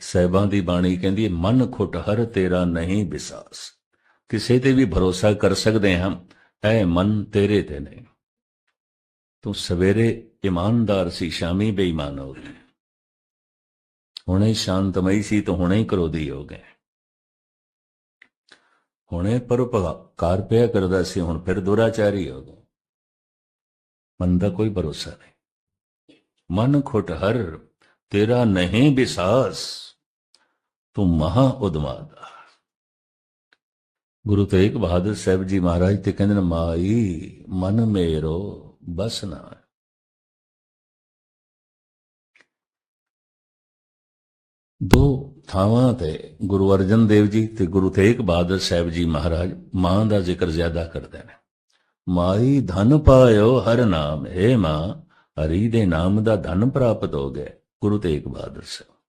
ਸਹਿਬਾਂ ਦੀ ਬਾਣੀ ਕਹਿੰਦੀ ਹੈ, ਮਨ ਖੁੱਟ ਹਰ ਤੇਰਾ ਨਹੀਂ ਵਿਸਾਸ ਕਿਸੇ ਤੇ ਵੀ ਭਰੋਸਾ ਕਰ ਸਕਦੇ ਹਾਂ, ਐ ਮਨ ਤੇਰੇ ਤੇ ਨਹੀਂ। ਤੂੰ ਸਵੇਰੇ ਇਮਾਨਦਾਰ ਸੀ, ਸ਼ਾਮੀ ਬੇਈਮਾਨ ਹੋ ਗਏ ਹੁਣੇ ਸ਼ਾਂਤਮਈ ਸੀ ਤੂੰ ਹੁਣੇ ਹੀ ਕਰੋਧੀ ਹੋ ਗਏ। ਹੁਣੇ ਪਰਉਪਕਾਰ ਪਿਆ ਕਰਦਾ ਸੀ, ਹੁਣ ਫਿਰ ਦੁਰਾਚਾਰੀ ਹੋ ਗਿਆ ਮਨ ਦਾ ਕੋਈ ਭਰੋਸਾ ਨਹੀਂ। ਮਨ ਖੁੱਟ ਹਰ ਤੇਰਾ ਨਹੀਂ ਵਿਸਾਸ ਤੂੰ ਮਹਾ ਉਦਮਾਦਾ ਗੁਰੂ ਤੇਗ ਬਹਾਦਰ ਸਾਹਿਬ ਜੀ ਮਹਾਰਾਜ ਤੇ ਕਹਿੰਦੇ ਨੇ, ਮਾਈ, ਮਨ ਮੇਰੋ, ਬਸ ਨਾ। ਦੋ ਥਾਵਾਂ ਤੇ ਗੁਰੂ ਅਰਜਨ ਦੇਵ ਜੀ ਤੇ ਗੁਰੂ ਤੇਗ ਬਹਾਦਰ ਸਾਹਿਬ ਜੀ ਮਹਾਰਾਜ ਮਾਂ ਦਾ ਜ਼ਿਕਰ ਜ਼ਿਆਦਾ ਕਰਦੇ ਨੇ। ਮਾਈ, ਧਨ ਪਾਇਓ ਹਰ ਨਾਮ, ਹੈ ਮਾਂ, ਹਰੀ ਦੇ ਨਾਮ ਦਾ ਧਨ ਪ੍ਰਾਪਤ ਹੋ ਗਿਆ, ਗੁਰੂ ਤੇਗ ਬਹਾਦਰ ਸਾਹਿਬ।